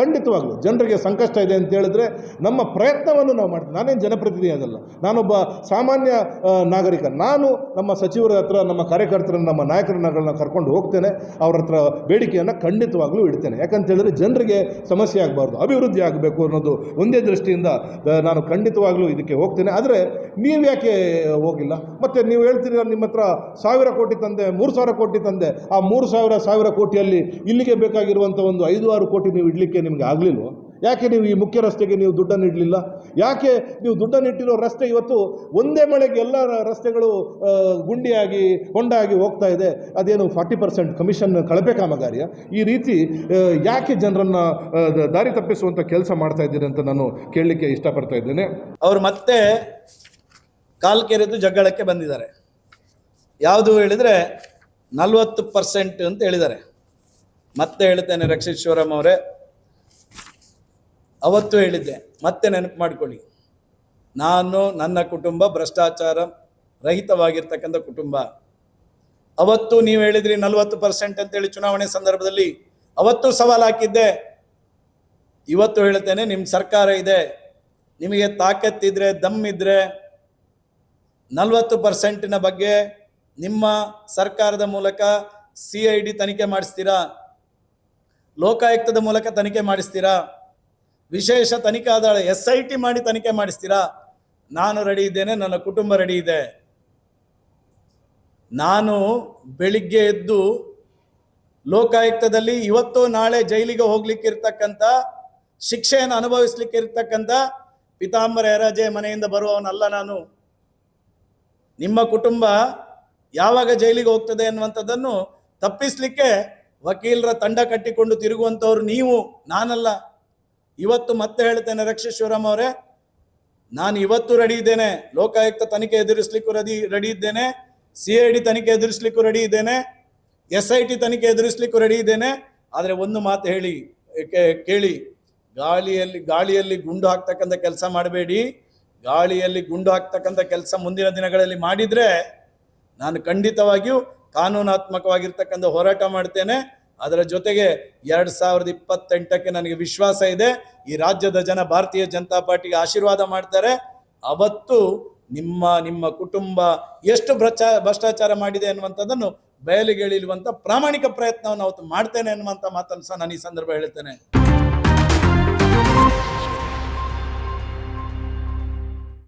ಖಂಡಿತವಾಗ್ಲೂ ಜನರಿಗೆ ಸಂಕಷ್ಟ ಇದೆ ಅಂತ ಹೇಳಿದ್ರೆ ನಮ್ಮ ಪ್ರಯತ್ನವನ್ನು ನಾವು ಮಾಡ್ತೀವಿ. ನಾನೇನು ಜನಪ್ರತಿನಿಧಿ ಅದಲ್ಲ ನಾನೊಬ್ಬ ಸಾಮಾನ್ಯ ನಾಗರಿಕ. ನಾನು ನಮ್ಮ ಸಚಿವರ ಹತ್ರ, ನಮ್ಮ ಕಾರ್ಯಕರ್ತರ, ನಮ್ಮ ನಾಯಕರನ್ನ ಕರ್ಕೊಂಡು ಹೋಗ್ತೇನೆ. ಅವ್ರ ಹತ್ರ ಬೇಡಿಕೆಯನ್ನು ಖಂಡಿತವಾಗ್ಲೂ ಇಡ್ತೇನೆ. ಯಾಕಂತ ಹೇಳಿದ್ರೆ ಜನರಿಗೆ ಸಮಸ್ಯೆ ಆಗಬಾರ್ದು, ಅಭಿವೃದ್ಧಿ ಆಗಬೇಕು ಅನ್ನೋದು ಒಂದೇ ದೃಷ್ಟಿಯಿಂದ ನಾನು ಖಂಡಿತವಾಗ್ಲೂ ಇದಕ್ಕೆ ಹೋಗ್ತೇನೆ. ಆದರೆ ನೀವು ಯಾಕೆ ಹೋಗಿಲ್ಲ? ಮತ್ತು ನೀವು ಹೇಳ್ತೀರಿ ನಿಮ್ಮ ಹತ್ರ ಸಾವಿರ ಕೋಟಿ ತಂದೆ, ಮೂರು ಸಾವಿರ ಕೋಟಿ ತಂದೆ. ಆ ಮೂರು ಸಾವಿರ ಸಾವಿರ ಕೋಟಿಯಲ್ಲಿ ಇಲ್ಲಿಗೆ ಬೇಕಾಗಿರುವಂಥ ಒಂದು ಐದು, ಆರು ಕೋಟಿ ನೀವು ಇಡಲಿಕ್ಕೆ ನಿಮಗೆ ಆಗಲಿಲ್ವೋ? ಯಾಕೆ ನೀವು ಈ ಮುಖ್ಯ ರಸ್ತೆಗೆ ನೀವು ದುಡ್ಡನ್ನು ಇಡಲಿಲ್ಲ? ಯಾಕೆ ನೀವು ದುಡ್ಡನ್ನು ಇಟ್ಟಿರೋ ರಸ್ತೆ ಇವತ್ತು ಒಂದೇ ಮಳೆಗೆ ಎಲ್ಲ ರಸ್ತೆಗಳು ಗುಂಡಿಯಾಗಿ, ಹೊಂಡಾಗಿ ಹೋಗ್ತಾ ಇದೆ. ಅದೇನು ಫಾರ್ಟಿ ಪರ್ಸೆಂಟ್ ಕಮಿಷನ್ ಕಳಪೆ ಕಾಮಗಾರಿಯ? ಈ ರೀತಿ ಯಾಕೆ ಜನರನ್ನು ದಾರಿ ತಪ್ಪಿಸುವಂಥ ಕೆಲಸ ಮಾಡ್ತಾ ಇದ್ದೀರಿ ಅಂತ ನಾನು ಕೇಳಲಿಕ್ಕೆ ಇಷ್ಟಪಡ್ತಾ ಇದ್ದೇನೆ. ಅವರು ಮತ್ತೆ ಕೆರೆದು ಜಗ್ಗಳಕ್ಕೆ ಬಂದಿದ್ದಾರೆ. ಯಾವುದು ಹೇಳಿದರೆ ನಲವತ್ತು ಪರ್ಸೆಂಟ್ ಅಂತ ಹೇಳಿದ್ದಾರೆ. ಮತ್ತೆ ಹೇಳ್ತೇನೆ ರಕ್ಷಿತ್ ಶಿವರಾಮ್ ಅವರೇ ಅವತ್ತು ಹೇಳಿದ್ದೆ, ಮತ್ತೆ ನೆನಪು ಮಾಡಿಕೊಳ್ಳಿ. ನಾನು, ನನ್ನ ಕುಟುಂಬ ಭ್ರಷ್ಟಾಚಾರ ರಹಿತವಾಗಿರ್ತಕ್ಕಂಥ ಕುಟುಂಬ. ಅವತ್ತು ನೀವು ಹೇಳಿದ್ರಿ ನಲವತ್ತು ಪರ್ಸೆಂಟ್ ಅಂತೇಳಿ ಚುನಾವಣೆ ಸಂದರ್ಭದಲ್ಲಿ. ಅವತ್ತು ಸವಾಲು ಹಾಕಿದ್ದೆ. ಇವತ್ತು ಹೇಳ್ತೇನೆ ನಿಮ್ಮ ಸರ್ಕಾರ ಇದೆ. ನಿಮಗೆ ತಾಕತ್ತಿದ್ರೆ ದಮ್ ಇದ್ರೆ ನಲವತ್ತು ಪರ್ಸೆಂಟಿನ ಬಗ್ಗೆ ನಿಮ್ಮ ಸರ್ಕಾರದ ಮೂಲಕ ಸಿ ಐ ಡಿ ತನಿಖೆ ಮಾಡಿಸ್ತೀರಾ? ಲೋಕಾಯುಕ್ತದ ಮೂಲಕ ತನಿಖೆ ಮಾಡಿಸ್ತೀರಾ? ವಿಶೇಷ ತನಿಖಾ ದಳ ಎಸ್ ಐ ಟಿ ಮಾಡಿ ತನಿಖೆ ಮಾಡಿಸ್ತೀರಾ? ನಾನು ರೆಡಿ ಇದ್ದೇನೆ, ನನ್ನ ಕುಟುಂಬ ರೆಡಿ ಇದೆ. ನಾನು ಬೆಳಿಗ್ಗೆ ಎದ್ದು ಲೋಕಾಯುಕ್ತದಲ್ಲಿ ಇವತ್ತು ನಾಳೆ ಜೈಲಿಗೆ ಹೋಗ್ಲಿಕ್ಕೆ ಇರ್ತಕ್ಕಂಥ ಶಿಕ್ಷೆಯನ್ನು ಅನುಭವಿಸ್ಲಿಕ್ಕೆ ಇರ್ತಕ್ಕಂಥ ಪಿತಾಂಬರ ಯರಾಜೆ ಮನೆಯಿಂದ ಬರುವವನಲ್ಲ ನಾನು. ನಿಮ್ಮ ಕುಟುಂಬ ಯಾವಾಗ ಜೈಲಿಗೆ ಹೋಗ್ತದೆ ಅನ್ನುವಂಥದ್ದನ್ನು ತಪ್ಪಿಸ್ಲಿಕ್ಕೆ ವಕೀಲರ ತಂಡ ಕಟ್ಟಿಕೊಂಡು ತಿರುಗುವಂಥವ್ರು ನೀವು, ನಾನಲ್ಲ. ಇವತ್ತು ಮತ್ತೆ ಹೇಳ್ತೇನೆ ರಕ್ಷೇಶ್ವರಂ ಅವರೇ, ನಾನು ಇವತ್ತು ರೆಡಿ ಇದ್ದೇನೆ. ಲೋಕಾಯುಕ್ತ ತನಿಖೆ ಎದುರಿಸಲಿಕ್ಕೂ ರೆಡಿ ರೆಡಿ ಇದ್ದೇನೆ. ಸಿ ಐ ಡಿ ತನಿಖೆ ಎದುರಿಸಲಿಕ್ಕೂ ರೆಡಿ ಇದ್ದೇನೆ. ಎಸ್ ಐ ಟಿ ತನಿಖೆ ಎದುರಿಸಲಿಕ್ಕೂ ರೆಡಿ ಇದ್ದೇನೆ. ಆದರೆ ಒಂದು ಮಾತು ಹೇಳಿ ಕೇಳಿ. ಗಾಳಿಯಲ್ಲಿ ಗಾಳಿಯಲ್ಲಿ ಗುಂಡು ಹಾಕ್ತಕ್ಕಂಥ ಕೆಲಸ ಮಾಡಬೇಡಿ. ಗಾಳಿಯಲ್ಲಿ ಗುಂಡು ಹಾಕ್ತಕ್ಕಂಥ ಕೆಲಸ ಮುಂದಿನ ದಿನಗಳಲ್ಲಿ ಮಾಡಿದರೆ ನಾನು ಖಂಡಿತವಾಗಿಯೂ ಕಾನೂನಾತ್ಮಕವಾಗಿರ್ತಕ್ಕಂಥ ಹೋರಾಟ ಮಾಡ್ತೇನೆ. ಅದರ ಜೊತೆಗೆ ಎರಡು ಸಾವಿರದ ಇಪ್ಪತ್ತೆಂಟಕ್ಕೆ ನನಗೆ ವಿಶ್ವಾಸ ಇದೆ. ಈ ರಾಜ್ಯದ ಜನ ಭಾರತೀಯ ಜನತಾ ಪಾರ್ಟಿಗೆ ಆಶೀರ್ವಾದ ಮಾಡ್ತಾರೆ. ಅವತ್ತು ನಿಮ್ಮ ನಿಮ್ಮ ಕುಟುಂಬ ಎಷ್ಟು ಭ್ರಷ್ಟಾಚಾರ ಮಾಡಿದೆ ಅನ್ನುವಂಥದ್ದನ್ನು ಬಯಲಿಗೆಳಿಯುವಂಥ ಪ್ರಾಮಾಣಿಕ ಪ್ರಯತ್ನವನ್ನು ಅವತ್ತು ಮಾಡ್ತೇನೆ ಅನ್ನುವಂಥ ಮಾತನ್ನು ಸಹ ನಾನು ಈ ಸಂದರ್ಭ ಹೇಳ್ತೇನೆ.